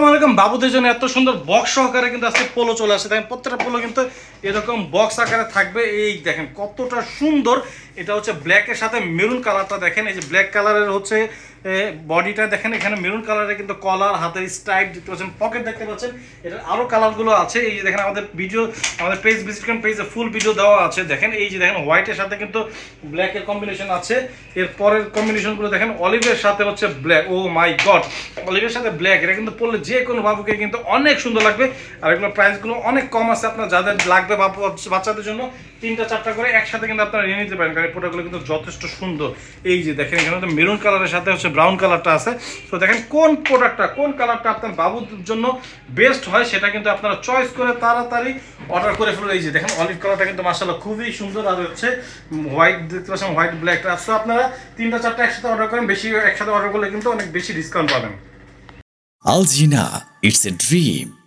Come on. আলাইকুম বাবুদের জন্য এত সুন্দর বক্স সহকারে কিন্তু আজকে পোলো চলে আসে। দেখেন প্রত্যেকটা পোলো কিন্তু এরকম বক্স আকারে থাকবে। এই দেখেন কতটা সুন্দর। এটা হচ্ছে ব্ল্যাকের সাথে মেরুন কালারটা দেখেন। এই যে ব্ল্যাক কালারের হচ্ছে বডিটা দেখেন। এখানে মেরুন কালারের কিন্তু কলার হাতের স্ট্রাইপ দেখতে পাচ্ছেন পকেট দেখতে পাচ্ছেন। এটার আরও কালারগুলো আছে। এই যে দেখেন আমাদের ভিডিও আমাদের পেজ ভিজিট করেন পেজে ফুল ভিডিও দেওয়া আছে। দেখেন, এই যে দেখেন হোয়াইটের সাথে কিন্তু ব্ল্যাকের কম্বিনেশন আছে। এর পরের কম্বিনেশনগুলো দেখেন অলিভের সাথে হচ্ছে ব্ল্যাক ও মাই গড অলিভের সাথে ব্ল্যাক এটা কিন্তু পরলে যে কোনো বাবুকে কিন্তু অনেক সুন্দর লাগবে। আর এগুলো প্রাইসগুলো অনেক কম আছে, আপনার যাদের লাগবে বাবু, বাচ্চাদের জন্য তিনটা, চারটা করে একসাথে কিন্তু আপনারা নিয়ে নিতে পারেন, কারণ প্রোডাক্টগুলো কিন্তু যথেষ্ট সুন্দর। এই যে দেখেন, এখানে মেরুন কালারের সাথে হচ্ছে ব্রাউন কালারটা আছে। তো দেখেন, কোন প্রোডাক্টটা কোন কালারটা আপনার বাবুর জন্য বেস্ট হয়, সেটা কিন্তু আপনারা চয়েস করে তাড়াতাড়ি অর্ডার করে ফেলুন। এই যে দেখেন অলিভ কালারটা কিন্তু মাসাল্লাহ খুবই সুন্দর, আর হচ্ছে হোয়াইট দেখতে পাচ্ছেন হোয়াইট ব্ল্যাকটা সো আপনারা তিনটা, চারটা একসাথে অর্ডার করেন, বেশি একসাথে অর্ডার করলে কিন্তু অনেক বেশি ডিসকাউন্ট পাবেন। Algina, it's a dream.